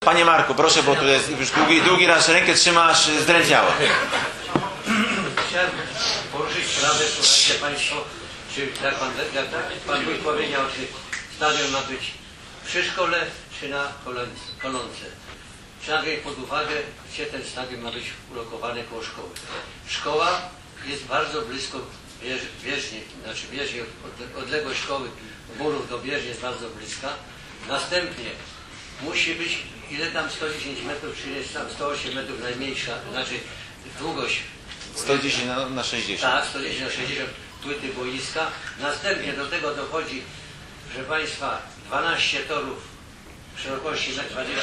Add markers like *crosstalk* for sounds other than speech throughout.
Panie Marku, proszę, bo tu jest już drugi, drugi raz rękę trzymasz zdrętwiało. Chciałem poruszyć sprawę, słuchajcie Państwo, czy jak Pan, jak pan Wójt powiedział, czy stadion ma być przy szkole, czy na kolęce, kolące. Trzeba wziąć pod uwagę, gdzie ten stadion ma być ulokowany koło szkoły. Szkoła jest bardzo blisko bież, bieżni, znaczy bieżni, od- odległość szkoły murów do bieżni jest bardzo bliska. Następnie musi być, ile tam 110 metrów, czy jest tam 108 metrów najmniejsza, znaczy długość 110 na, na 60. tak, 110 na 60 płyty boiska. Następnie do tego dochodzi, że Państwa 12 torów szerokości na 20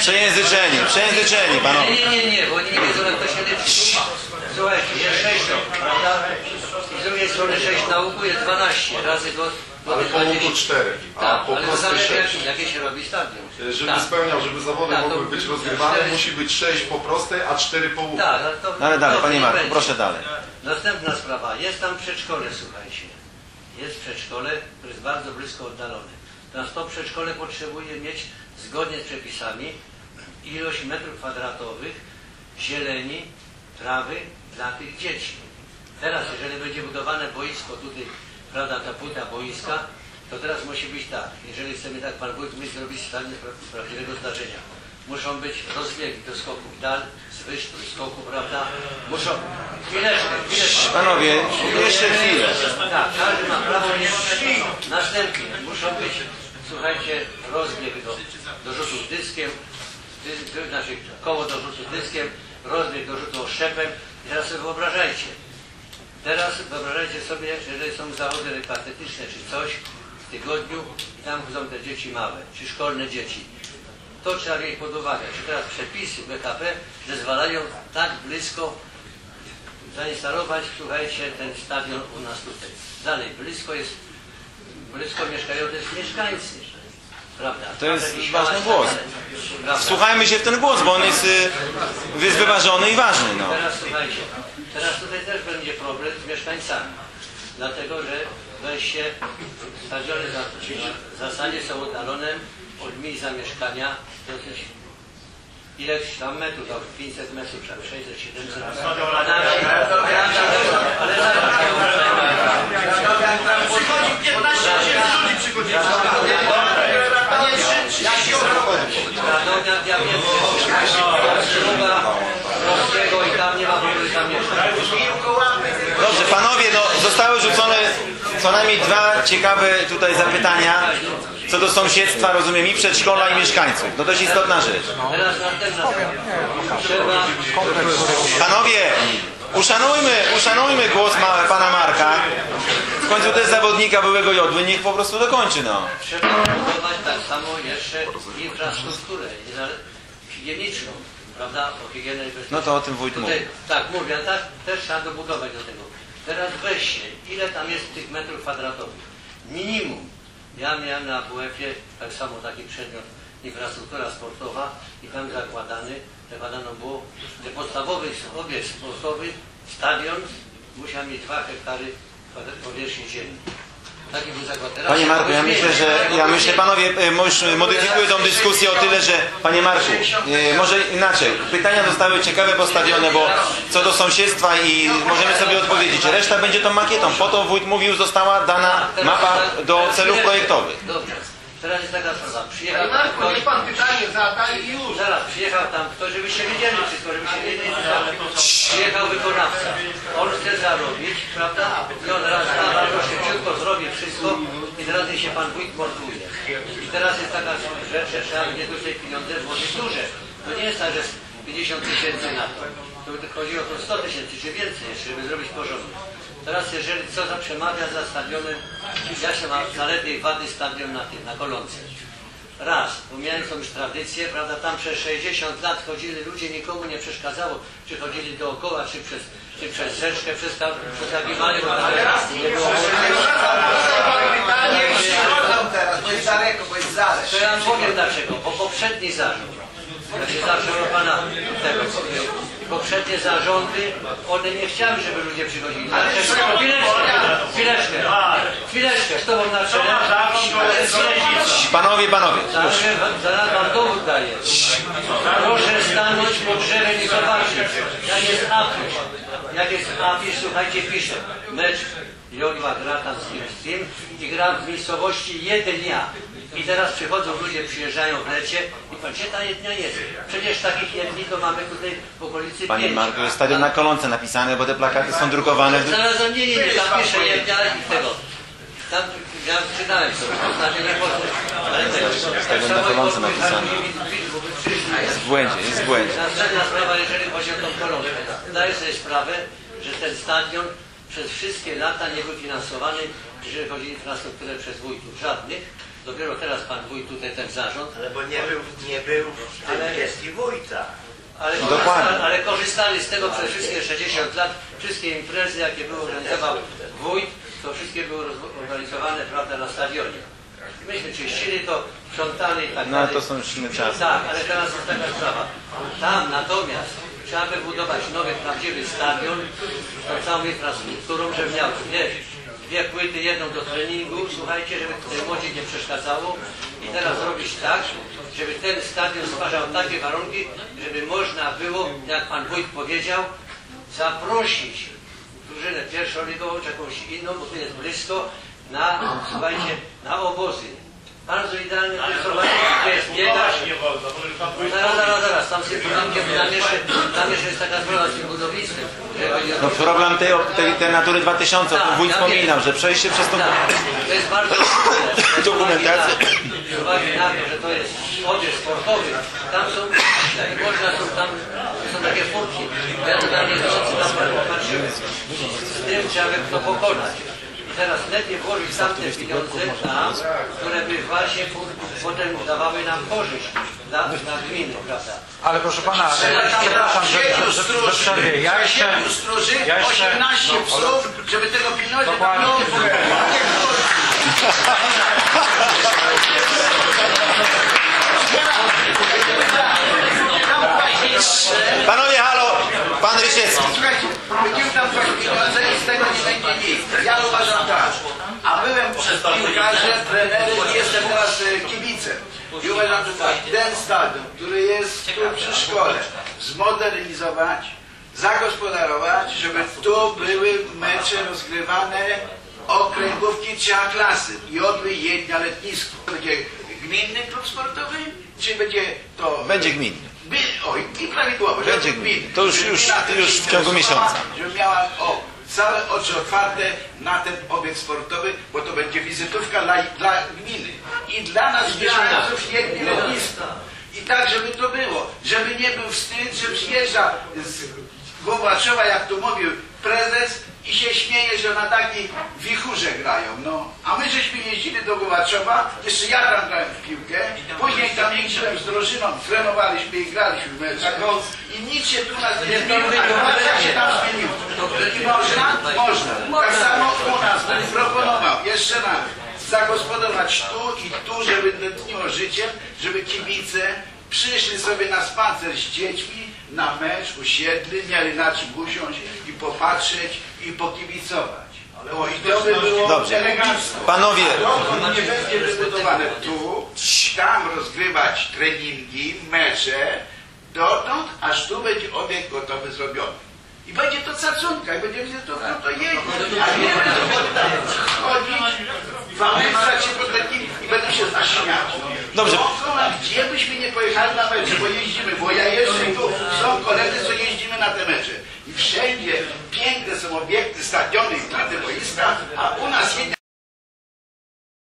Przejęzyczeni, przejęzyczeni, panowie. Nie, nie, nie, bo oni nie wiedzą jak to się liczy. Słuchajcie, jest 6 torów, prawda? I z drugiej strony 6 na łuku jest 12 razy do, do Ale po łuku 4, a Tak, po ale to prostej zależy 6. jak, jakie się robi stadion. Żeby tak. spełniał, żeby zawody Tak, mogły być rozgrywane, cztery- musi być 6 po prostej, a 4 po łuku. Tak, ale to... No ale dalej, panie nie Marku, proszę dalej. Następna sprawa. Jest tam przedszkole, słuchajcie. Jest przedszkole, które jest bardzo blisko oddalone. Teraz to przedszkole potrzebuje mieć zgodnie z przepisami ilość metrów kwadratowych zieleni, trawy dla tych dzieci. Teraz, jeżeli będzie budowane boisko, tutaj, prawda, ta płyta boiska, to teraz musi być tak. Jeżeli chcemy tak, pan wójt mówi zrobić stanie pra- prawdziwego zdarzenia. Muszą być rozbiegi do skoków dal, z wyżku, skoku, prawda? Muszą... Chwileczkę, chwileczkę. Panowie, jeszcze chwilę. Tak, każdy ma prawo nie Następnie muszą być, słuchajcie, rozbieg do, do rzutów dyskiem, dy, znaczy koło do rzutów dyskiem, rozbieg do rzutu oszczepem. I teraz sobie wyobrażajcie, teraz wyobrażajcie sobie, jeżeli są zawody lekkoatletyczne czy coś w tygodniu i tam chodzą te dzieci małe, czy szkolne dzieci. To trzeba mieć pod uwagę, czy teraz przepisy BKP zezwalają tak blisko zainstalować, słuchajcie, ten stadion u nas tutaj. Dalej, blisko jest, blisko mieszkają też mieszkańcy, prawda? To jest ważny głos. Jest Prawda? Słuchajmy się w ten głos, bo on jest, y, jest wyważony i ważny. No. Teraz słuchajcie, teraz tutaj też będzie problem z mieszkańcami, dlatego że wejście stadiony za- w zasadzie są oddalone od miejsc zamieszkania dosyć ileś tam metrów, tam 500 metrów, tam 600, 700 ale Przychodzi 15 tysięcy ludzi przychodzi. I tam nie ma w ogóle zamieszkania. Dobrze, panowie, no, zostały rzucone co najmniej dwa ciekawe tutaj zapytania co do sąsiedztwa, rozumiem, i przedszkola, i mieszkańców. No dość istotna rzecz. Panowie, uszanujmy, uszanujmy głos ma. Jest zawodnika byłego Jodły, niech po prostu dokończy, no. Trzeba budować tak samo jeszcze infrastrukturę higieniczną, prawda? O higienę i bezpieczeństwie. No to o tym wójt mówi. Tak, mówię, tak też trzeba dobudować do tego. Teraz weźcie, ile tam jest tych metrów kwadratowych? Minimum. Ja miałem na WF-ie tak samo taki przedmiot infrastruktura sportowa i tam zakładany, zakładano było, że podstawowy obiekt sportowy, stadion musiał mieć 2 hektary powierzchni ziemi. Panie Marku, ja myślę, że ja myślę, panowie, już modyfikuję tą dyskusję o tyle, że panie Marku, y, może inaczej. Pytania zostały ciekawe postawione, bo co do sąsiedztwa i możemy sobie odpowiedzieć. Reszta będzie tą makietą. Po to wójt mówił, została dana mapa do celów projektowych. Dobrze. Teraz jest taka sprawa. Przyjechał Panie tam Marku, ktoś, niech pan pytanie zada i już. zaraz, przyjechał tam ktoś, żebyście wiedzieli wszystko, żebyście wiedzieli, co tam. Przyjechał wykonawca. On chce zarobić, prawda? I on raz na bardzo szybciutko zrobi wszystko i teraz się pan wójt morduje. I teraz jest taka rzecz, że trzeba będzie tutaj pieniądze włożyć duże. To nie jest tak, że 50 tysięcy na to. To chodzi o to 100 tysięcy, czy więcej żeby zrobić porządek. Teraz jeżeli co za przemawia za stadionem, ja się ma zalety i wady stadion na tym, na kolące. Raz, bo miałem tą już tradycję, prawda, tam przez 60 lat chodzili ludzie, nikomu nie przeszkadzało, czy chodzili dookoła, czy przez, czy przez rzeczkę, przeska- przeskakiwali, tam nie było Pytanie przychodzą teraz, bo jest daleko, bo jest zaraz. To ja powiem dlaczego, bo poprzedni się zawsze do pana tego poprzednie zarządy, one nie chciały, żeby ludzie przychodzili. Dlaczego? Chwileczkę, chwileczkę, chwileczkę, z tobą na czele. Ale. Panowie, panowie, zaraz wam dowód daję. Proszę stanąć pod drzewem i zobaczyć, jak jest afisz. Jak jest afisz, słuchajcie, pisze. Mecz Jogma gra tam z tym i gra w miejscowości Jednia. I teraz przychodzą ludzie, przyjeżdżają w lecie i pan, gdzie ta Jednia jest? Przecież takich jedni to mamy tutaj w okolicy panie pięć. Marku, jest stadion na kolonce napisane, bo te plakaty są drukowane. W... Zaraz za mnie nie, nie, tam pisze Jednia i tego. Tam, ja czytałem to, to znaczy nie poznać. Ale tego. Stadion na kolonce napisane. Jest w błędzie, jest w błędzie. Następna sprawa, jeżeli chodzi o tą kolonkę. Zdaję sobie sprawę, że ten stadion przez wszystkie lata nie był finansowany, jeżeli chodzi o infrastrukturę przez wójtów. Żadnych. Dopiero teraz pan wójt, tutaj ten zarząd. Ale bo nie był, nie był w tym Ale- gestii wójta. Ale, Dokładnie. korzystali, ale korzystali z tego przez wszystkie 60 lat. Wszystkie imprezy, jakie były organizował wójt, to wszystkie były organizowane prawda, na stadionie. Myśmy czyścili to, sprzątali i tak No dalej. to są czasy. Tak, ale teraz jest taka sprawa. Tam natomiast trzeba by budować nowy, prawdziwy stadion z tą całą infrastrukturą, żeby miał dwie, dwie płyty, jedną do treningu, słuchajcie, żeby tutaj młodzi nie przeszkadzało i teraz zrobić tak, żeby ten stadion stwarzał takie warunki, żeby można było, jak pan wójt powiedział, zaprosić drużynę pierwszoligową czy jakąś inną, bo tu jest blisko, na, słuchajcie, na obozy. Bardzo idealnie to jest biegać. Zaraz, zaraz, zaraz, tam, się, tam, gdzie- tam, jeszcze, tam jeszcze jest taka sprawa z tym budownictwem. No problem tej, tej, tej Natury 2000, o tym wójt wspominał, że przejście przez to... Tak, to jest bardzo. *laughs* Dokumentacja. Z uwagi na to, że to jest obiekt sportowy, tam są, i można są tam, są takie furtki. Chcę tam popatrzyłem. Z tym trzeba by to pokonać. Teraz lepiej włożyć tamte pieniądze tam, które by właśnie po- potem dawały nam korzyść dla, dla gminy, prawda? Ale proszę pana, przepraszam, że, że, że, że przerwie. Ja jeszcze, stróży, ja jeszcze- 18 psów, żeby tego pilnować. Panowie, halo! Pan Rysiecki. Słuchajcie, pieniądze i z tego nie będzie nic. Ja uważam tak. A byłem piłkarzem, trenerem i jestem teraz e, kibicem. I uważam, że tak, ten stadion, który jest tu przy szkole, zmodernizować, zagospodarować, żeby tu były mecze rozgrywane okręgówki czy klasy i odby jedna letnisko. Będzie gminny klub sportowy, czy będzie to... Będzie gminny. I prawidłowo. żeby Będzie gminy. To już- Żeby już- już w ciągu miesiąca. Żeby miała o, całe oczy otwarte na ten obiekt sportowy, bo to będzie wizytówka dla, dla gminy. I dla nas mieszkańców jedni lotniska. I tak, żeby to było. Żeby nie był wstyd, że przyjeżdża z Głowaczowa, jak tu mówił prezes, i się śmieje, że na takiej wichurze grają. No. A my żeśmy jeździli do Głowaczowa, jeszcze ja tam grałem w piłkę, później tam jeździłem z drużyną, trenowaliśmy i graliśmy w meczach. I nic się tu nas nie zmieniło, a zobacz, jak się tam zmieniło. I można? Można. Tak samo u nas proponował, jeszcze raz, zagospodarować tu i tu, żeby tętniło życiem, żeby kibice przyszli sobie na spacer z dziećmi, na mecz, usiedli, mieli na czym usiąść i popatrzeć i pokibicować. O, i to by było Dobrze. elegancko. Panowie, To nie będzie wybudowane tu, tam rozgrywać treningi, mecze, dotąd, aż tu będzie obiekt gotowy zrobiony. I będzie to szacunka, i będzie wizytówka, to jedzie. A nie będą chodzić, wamyślać się po takim i będą się zaśmiać. Dobrze. Dookoła, gdzie byśmy nie pojechali na mecze, bo jeździmy, bo ja jeżdżę tu są koledzy, co jeździmy na te mecze. I wszędzie piękne są obiekty, stadiony i platy